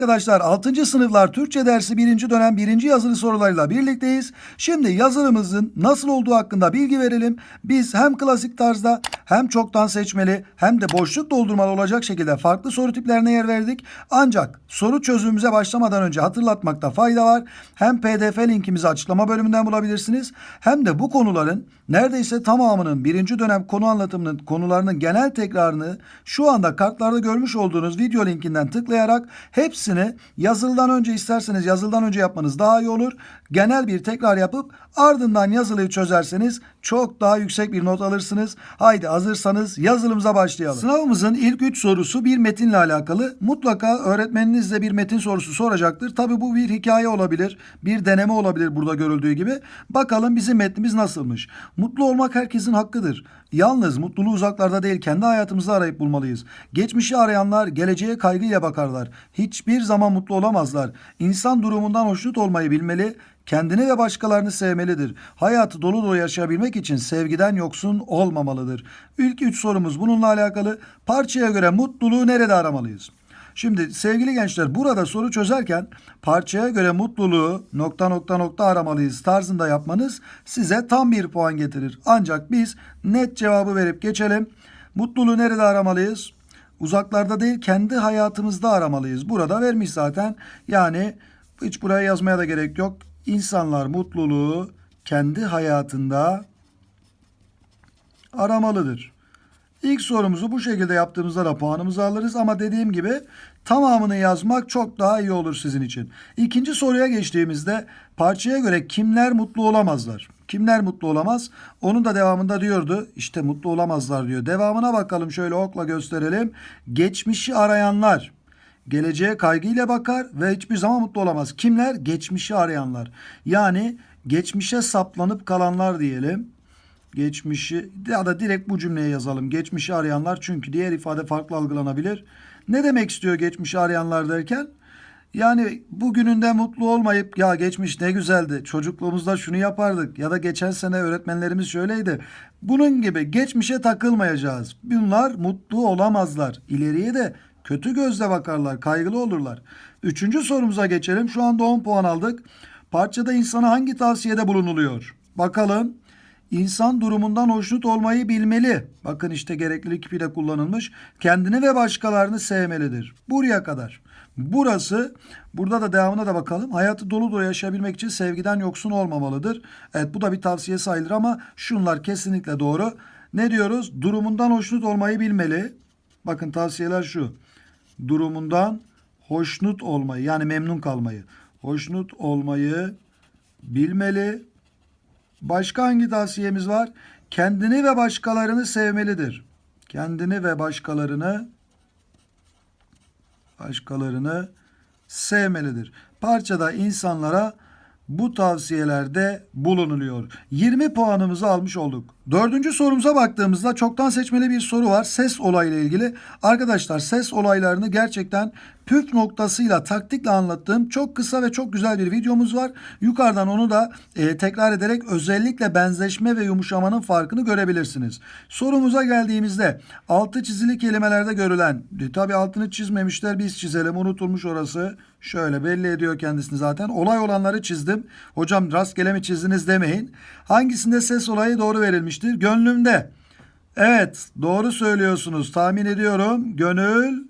Arkadaşlar 6. sınıflar Türkçe dersi 1. dönem 1. yazılı sorularıyla birlikteyiz. Şimdi yazılımızın nasıl olduğu hakkında bilgi verelim. Biz hem klasik tarzda hem çoktan seçmeli hem de boşluk doldurmalı olacak şekilde farklı soru tiplerine yer verdik. Ancak soru çözümümüze başlamadan önce hatırlatmakta fayda var. Hem pdf linkimizi açıklama bölümünden bulabilirsiniz. Hem de bu konuların neredeyse tamamının 1. dönem konu anlatımının konularının genel tekrarını şu anda kartlarda görmüş olduğunuz video linkinden tıklayarak hepsini yazılıdan önce isterseniz yazılıdan önce yapmanız daha iyi olur. Genel bir tekrar yapıp ardından yazılıyı çözerseniz çok daha yüksek bir not alırsınız. Haydi hazırsanız yazılımıza başlayalım. Sınavımızın ilk 3 sorusu bir metinle alakalı. Mutlaka öğretmeniniz de bir metin sorusu soracaktır. Tabi bu bir hikaye olabilir, bir deneme olabilir burada görüldüğü gibi. Bakalım bizim metnimiz nasılmış. Mutlu olmak herkesin hakkıdır. Yalnız mutluluğu uzaklarda değil kendi hayatımızda arayıp bulmalıyız. Geçmişi arayanlar geleceğe kaygıyla bakarlar. Hiçbir zaman mutlu olamazlar. İnsan durumundan hoşnut olmayı bilmeli, kendini ve başkalarını sevmelidir. Hayatı dolu dolu yaşayabilmek için sevgiden yoksun olmamalıdır. İlk üç sorumuz bununla alakalı. Parçaya göre mutluluğu nerede aramalıyız? Şimdi sevgili gençler burada soru çözerken parçaya göre mutluluğu nokta nokta nokta aramalıyız tarzında yapmanız size tam bir puan getirir. Ancak biz net cevabı verip geçelim. Mutluluğu nerede aramalıyız? Uzaklarda değil kendi hayatımızda aramalıyız. Burada vermiş zaten. Yani hiç buraya yazmaya da gerek yok. İnsanlar mutluluğu kendi hayatında aramalıdır. İlk sorumuzu bu şekilde yaptığımızda da puanımızı alırız ama dediğim gibi tamamını yazmak çok daha iyi olur sizin için. İkinci soruya geçtiğimizde parçaya göre kimler mutlu olamazlar? Kimler mutlu olamaz? Onun da devamında diyordu. İşte mutlu olamazlar diyor. Devamına bakalım şöyle okla gösterelim. Geçmişi arayanlar. Geleceğe kaygıyla bakar ve hiçbir zaman mutlu olamaz. Kimler? Geçmişi arayanlar. Yani geçmişe saplanıp kalanlar diyelim geçmişi ya da direkt bu cümleye yazalım. Geçmişi arayanlar çünkü diğer ifade farklı algılanabilir. Ne demek istiyor geçmişi arayanlar derken? Yani bugününde mutlu olmayıp ya geçmiş ne güzeldi çocukluğumuzda şunu yapardık ya da geçen sene öğretmenlerimiz şöyleydi. Bunun gibi geçmişe takılmayacağız. Bunlar mutlu olamazlar. İleriye de kötü gözle bakarlar, kaygılı olurlar. Üçüncü sorumuza geçelim. Şu anda 10 puan aldık. Parçada insana hangi tavsiyede bulunuluyor? Bakalım. İnsan durumundan hoşnut olmayı bilmeli. Bakın işte gereklilik kipiyle kullanılmış. Kendini ve başkalarını sevmelidir. Buraya kadar. Burası, burada da devamına da bakalım. Hayatı dolu dolu yaşayabilmek için sevgiden yoksun olmamalıdır. Evet bu da bir tavsiye sayılır ama şunlar kesinlikle doğru. Ne diyoruz? Durumundan hoşnut olmayı bilmeli. Bakın tavsiyeler şu. Durumundan hoşnut olmayı yani memnun kalmayı. Hoşnut olmayı bilmeli. Başka hangi tavsiyemiz var? Kendini ve başkalarını sevmelidir. Kendini ve başkalarını başkalarını sevmelidir. Parçada insanlara bu tavsiyelerde bulunuluyor. 20 puanımızı almış olduk. Dördüncü sorumuza baktığımızda çoktan seçmeli bir soru var. Ses olayıyla ilgili. Arkadaşlar ses olaylarını gerçekten püf noktasıyla taktikle anlattığım çok kısa ve çok güzel bir videomuz var. Yukarıdan onu da e, tekrar ederek özellikle benzeşme ve yumuşamanın farkını görebilirsiniz. Sorumuza geldiğimizde altı çizili kelimelerde görülen e, tabi altını çizmemişler biz çizelim unutulmuş orası. Şöyle belli ediyor kendisini zaten. Olay olanları çizdim. Hocam rastgele mi çizdiniz demeyin. Hangisinde ses olayı doğru verilmiştir? Gönlümde. Evet doğru söylüyorsunuz. Tahmin ediyorum. Gönül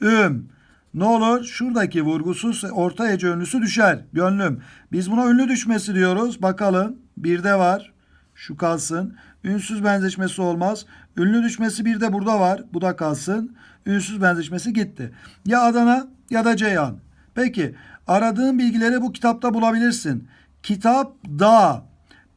üm. Ne olur? Şuradaki vurgusuz orta hece ünlüsü düşer. Gönlüm. Biz buna ünlü düşmesi diyoruz. Bakalım. Bir de var. Şu kalsın. Ünsüz benzeşmesi olmaz. Ünlü düşmesi bir de burada var. Bu da kalsın. Ünsüz benzeşmesi gitti. Ya Adana ya da Ceyhan. Peki aradığın bilgileri bu kitapta bulabilirsin. Kitap da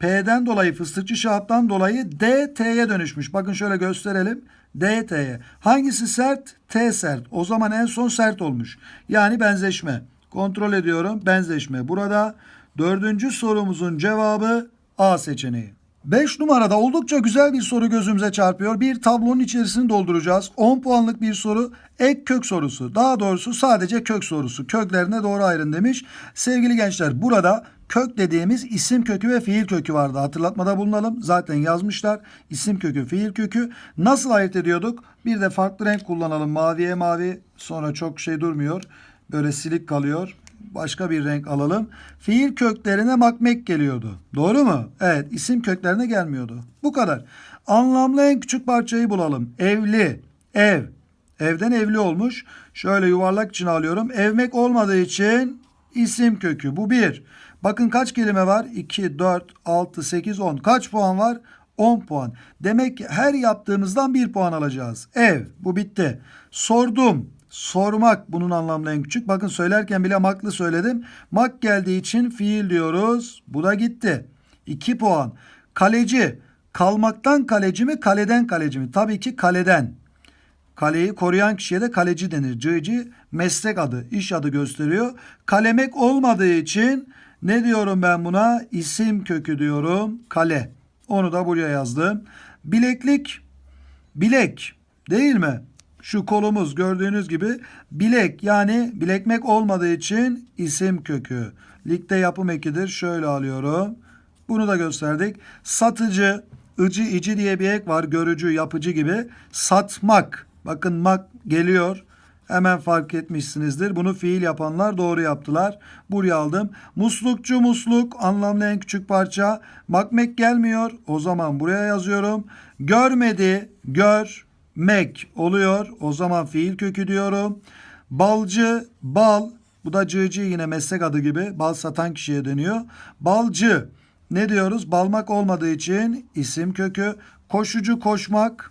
P'den dolayı fıstıkçı şahattan dolayı D dönüşmüş. Bakın şöyle gösterelim. D. Hangisi sert? T sert. O zaman en son sert olmuş. Yani benzeşme. Kontrol ediyorum. Benzeşme. Burada dördüncü sorumuzun cevabı A seçeneği. 5 numarada oldukça güzel bir soru gözümüze çarpıyor. Bir tablonun içerisini dolduracağız. 10 puanlık bir soru. Ek kök sorusu. Daha doğrusu sadece kök sorusu. Köklerine doğru ayrın demiş. Sevgili gençler burada kök dediğimiz isim kökü ve fiil kökü vardı. Hatırlatmada bulunalım. Zaten yazmışlar. İsim kökü, fiil kökü. Nasıl ayırt ediyorduk? Bir de farklı renk kullanalım. Maviye mavi. Sonra çok şey durmuyor. böyle silik kalıyor. Başka bir renk alalım. Fiil köklerine makmek geliyordu. Doğru mu? Evet isim köklerine gelmiyordu. Bu kadar. Anlamlı en küçük parçayı bulalım. Evli, ev. Evden evli olmuş. Şöyle yuvarlak için alıyorum. Evmek olmadığı için isim kökü. Bu bir. Bakın kaç kelime var? 2, 4, 6, 8, 10. Kaç puan var? 10 puan. Demek ki her yaptığımızdan 1 puan alacağız. Ev. Bu bitti. Sordum. Sormak bunun anlamlı en küçük. Bakın söylerken bile maklı söyledim. Mak geldiği için fiil diyoruz. Bu da gitti. 2 puan. Kaleci. Kalmaktan kaleci mi, kaleden kaleci mi? Tabii ki kaleden. Kaleyi koruyan kişiye de kaleci denir. Cıcı meslek adı, iş adı gösteriyor. Kalemek olmadığı için ne diyorum ben buna? İsim kökü diyorum. Kale. Onu da buraya yazdım. Bileklik, bilek değil mi? Şu kolumuz gördüğünüz gibi bilek yani bilekmek olmadığı için isim kökü. Ligde yapım ekidir. Şöyle alıyorum. Bunu da gösterdik. Satıcı, ıcı ici diye bir ek var. Görücü, yapıcı gibi. Satmak. Bakın mak geliyor. Hemen fark etmişsinizdir. Bunu fiil yapanlar doğru yaptılar. Buraya aldım. Muslukçu musluk anlamlı en küçük parça. Makmek gelmiyor. O zaman buraya yazıyorum. Görmedi, görmek oluyor. O zaman fiil kökü diyorum. Balcı, bal. Bu da cığcı yine meslek adı gibi. Bal satan kişiye deniyor. Balcı. Ne diyoruz? Balmak olmadığı için isim kökü. Koşucu koşmak.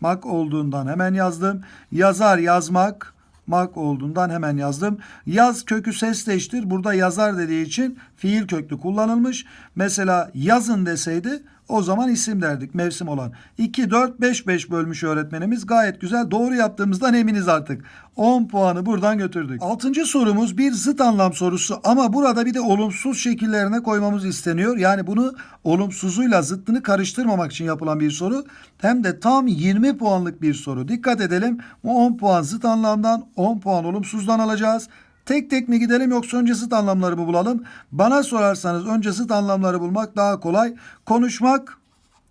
Mak olduğundan hemen yazdım. Yazar yazmak. Mak olduğundan hemen yazdım. Yaz kökü sesleştir. Burada yazar dediği için fiil köklü kullanılmış. Mesela yazın deseydi o zaman isim derdik mevsim olan. 2, 4, 5, 5 bölmüş öğretmenimiz. Gayet güzel. Doğru yaptığımızdan eminiz artık. 10 puanı buradan götürdük. Altıncı sorumuz bir zıt anlam sorusu ama burada bir de olumsuz şekillerine koymamız isteniyor. Yani bunu olumsuzuyla zıttını karıştırmamak için yapılan bir soru. Hem de tam 20 puanlık bir soru. Dikkat edelim. Bu 10 puan zıt anlamdan 10 puan olumsuzdan alacağız. Tek tek mi gidelim yoksa önce zıt anlamları mı bulalım? Bana sorarsanız önce zıt anlamları bulmak daha kolay. Konuşmak,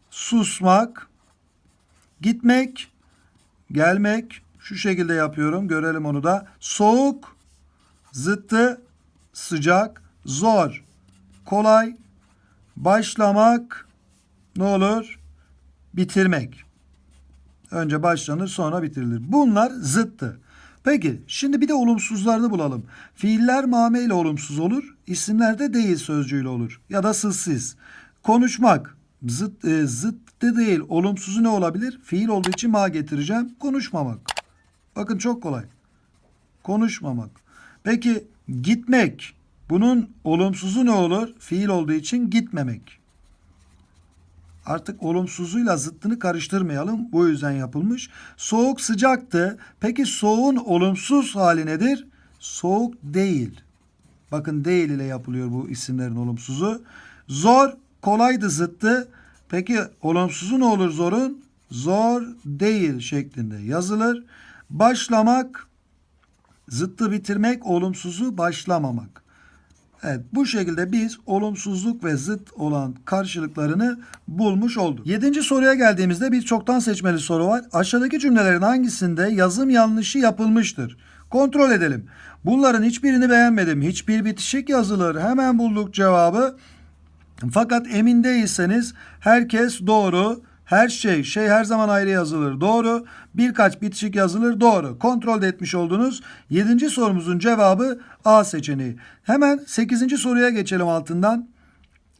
susmak, gitmek, gelmek. Şu şekilde yapıyorum. Görelim onu da. Soğuk, zıttı, sıcak, zor, kolay, başlamak, ne olur? Bitirmek. Önce başlanır sonra bitirilir. Bunlar zıttı. Peki şimdi bir de olumsuzlarını bulalım. Fiiller mame ile olumsuz olur. İsimler de değil sözcüğüyle olur. Ya da sızsız. Konuşmak zıt, e, zıttı değil. Olumsuzu ne olabilir? Fiil olduğu için ma getireceğim. Konuşmamak. Bakın çok kolay. Konuşmamak. Peki gitmek. Bunun olumsuzu ne olur? Fiil olduğu için gitmemek. Artık olumsuzuyla zıttını karıştırmayalım. Bu yüzden yapılmış. Soğuk sıcaktı. Peki soğuğun olumsuz hali nedir? Soğuk değil. Bakın değil ile yapılıyor bu isimlerin olumsuzu. Zor kolaydı zıttı. Peki olumsuzu ne olur zorun? Zor değil şeklinde yazılır. Başlamak zıttı bitirmek, olumsuzu başlamamak. Evet bu şekilde biz olumsuzluk ve zıt olan karşılıklarını bulmuş olduk. Yedinci soruya geldiğimizde bir çoktan seçmeli soru var. Aşağıdaki cümlelerin hangisinde yazım yanlışı yapılmıştır? Kontrol edelim. Bunların hiçbirini beğenmedim. Hiçbir bitişik yazılır. Hemen bulduk cevabı. Fakat emin değilseniz herkes doğru. Her şey, şey her zaman ayrı yazılır. Doğru. Birkaç bitişik yazılır. Doğru. Kontrol etmiş oldunuz. Yedinci sorumuzun cevabı A seçeneği. Hemen sekizinci soruya geçelim altından.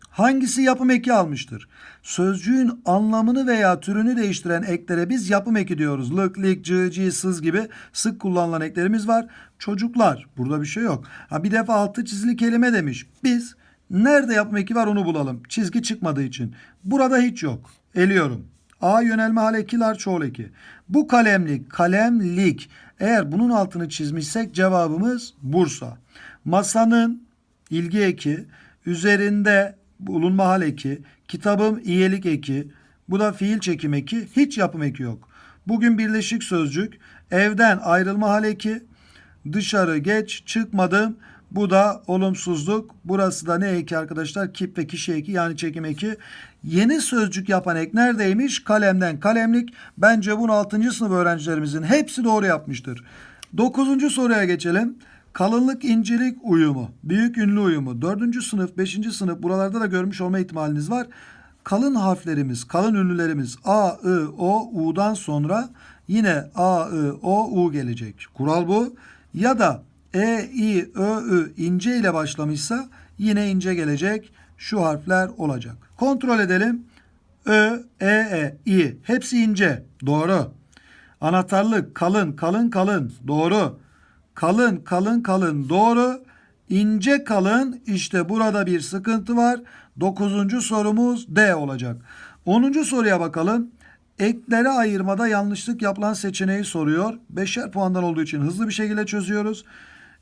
Hangisi yapım eki almıştır? Sözcüğün anlamını veya türünü değiştiren eklere biz yapım eki diyoruz. Lık, lik, cı, ci, sız gibi sık kullanılan eklerimiz var. Çocuklar. Burada bir şey yok. Ha, bir defa altı çizili kelime demiş. Biz nerede yapım eki var onu bulalım. Çizgi çıkmadığı için. Burada hiç yok. Eliyorum. A yönelme hal ekiler çoğul eki. Bu kalemlik, kalemlik. Eğer bunun altını çizmişsek cevabımız Bursa. Masanın ilgi eki, üzerinde bulunma hal eki, kitabım iyilik eki, bu da fiil çekim eki, hiç yapım eki yok. Bugün birleşik sözcük, evden ayrılma hal eki, dışarı geç, çıkmadım. Bu da olumsuzluk. Burası da ne eki arkadaşlar? Kip ve kişi eki yani çekim eki. Yeni sözcük yapan ek neredeymiş? Kalemden kalemlik. Bence bunu 6. sınıf öğrencilerimizin hepsi doğru yapmıştır. Dokuzuncu soruya geçelim. Kalınlık incelik uyumu, büyük ünlü uyumu. Dördüncü sınıf, beşinci sınıf buralarda da görmüş olma ihtimaliniz var. Kalın harflerimiz, kalın ünlülerimiz A, I, O, U'dan sonra yine A, I, O, U gelecek. Kural bu. Ya da E, I, Ö, Ü ince ile başlamışsa yine ince gelecek. Şu harfler olacak. Kontrol edelim. Ö, E, E, İ. Hepsi ince. Doğru. Anahtarlık kalın, kalın, kalın. Doğru. Kalın, kalın, kalın. Doğru. İnce kalın. İşte burada bir sıkıntı var. Dokuzuncu sorumuz D olacak. Onuncu soruya bakalım. Ekleri ayırmada yanlışlık yapılan seçeneği soruyor. Beşer puandan olduğu için hızlı bir şekilde çözüyoruz.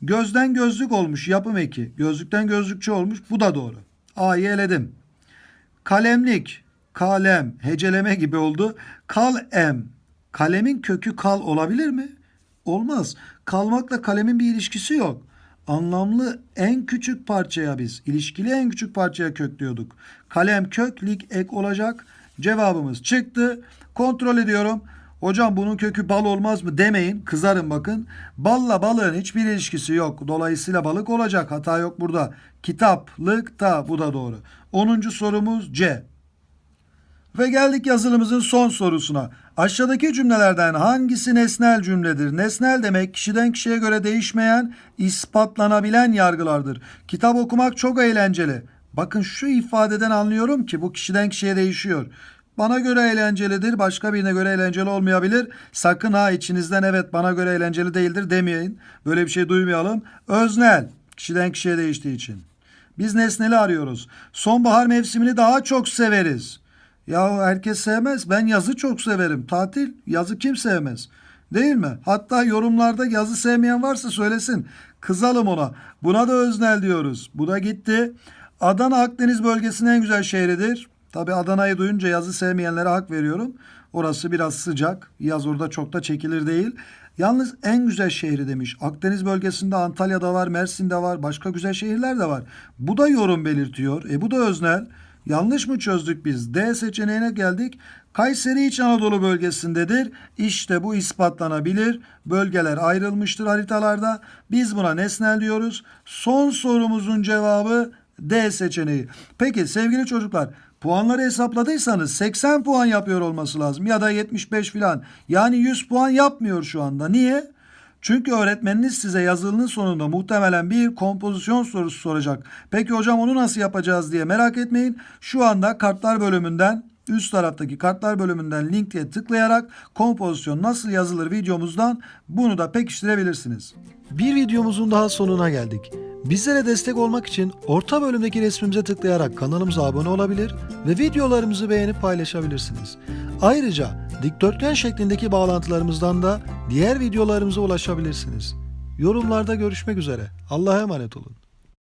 Gözden gözlük olmuş yapım eki. Gözlükten gözlükçü olmuş. Bu da doğru. A'yı eledim. Kalemlik, kalem, heceleme gibi oldu. Kalem, kalemin kökü kal olabilir mi? Olmaz. Kalmakla kalemin bir ilişkisi yok. Anlamlı en küçük parçaya biz, ilişkili en küçük parçaya kök diyorduk. Kalem kök, lik ek olacak. Cevabımız çıktı. Kontrol ediyorum. Hocam bunun kökü bal olmaz mı demeyin. Kızarım bakın. Balla balığın hiçbir ilişkisi yok. Dolayısıyla balık olacak. Hata yok burada. Kitaplıkta bu da doğru. 10. sorumuz C. Ve geldik yazılımızın son sorusuna. Aşağıdaki cümlelerden hangisi nesnel cümledir? Nesnel demek kişiden kişiye göre değişmeyen, ispatlanabilen yargılardır. Kitap okumak çok eğlenceli. Bakın şu ifadeden anlıyorum ki bu kişiden kişiye değişiyor. Bana göre eğlencelidir, başka birine göre eğlenceli olmayabilir. Sakın ha içinizden evet bana göre eğlenceli değildir demeyin. Böyle bir şey duymayalım. Öznel, kişiden kişiye değiştiği için. Biz nesneli arıyoruz. Sonbahar mevsimini daha çok severiz. Ya herkes sevmez. Ben yazı çok severim. Tatil, yazı kim sevmez? Değil mi? Hatta yorumlarda yazı sevmeyen varsa söylesin. Kızalım ona. Buna da öznel diyoruz. Bu da gitti. Adana Akdeniz bölgesinin en güzel şehridir. Tabi Adana'yı duyunca yazı sevmeyenlere hak veriyorum. Orası biraz sıcak. Yaz orada çok da çekilir değil. Yalnız en güzel şehri demiş. Akdeniz bölgesinde Antalya'da var, Mersin'de var, başka güzel şehirler de var. Bu da yorum belirtiyor. E bu da öznel. Yanlış mı çözdük biz? D seçeneğine geldik. Kayseri İç Anadolu bölgesindedir. İşte bu ispatlanabilir. Bölgeler ayrılmıştır haritalarda. Biz buna nesnel diyoruz. Son sorumuzun cevabı D seçeneği. Peki sevgili çocuklar puanları hesapladıysanız 80 puan yapıyor olması lazım ya da 75 filan. Yani 100 puan yapmıyor şu anda. Niye? Çünkü öğretmeniniz size yazılının sonunda muhtemelen bir kompozisyon sorusu soracak. Peki hocam onu nasıl yapacağız diye merak etmeyin. Şu anda kartlar bölümünden üst taraftaki kartlar bölümünden linke tıklayarak kompozisyon nasıl yazılır videomuzdan bunu da pekiştirebilirsiniz. Bir videomuzun daha sonuna geldik. Bizlere destek olmak için orta bölümdeki resmimize tıklayarak kanalımıza abone olabilir ve videolarımızı beğenip paylaşabilirsiniz. Ayrıca dikdörtgen şeklindeki bağlantılarımızdan da diğer videolarımıza ulaşabilirsiniz. Yorumlarda görüşmek üzere. Allah'a emanet olun.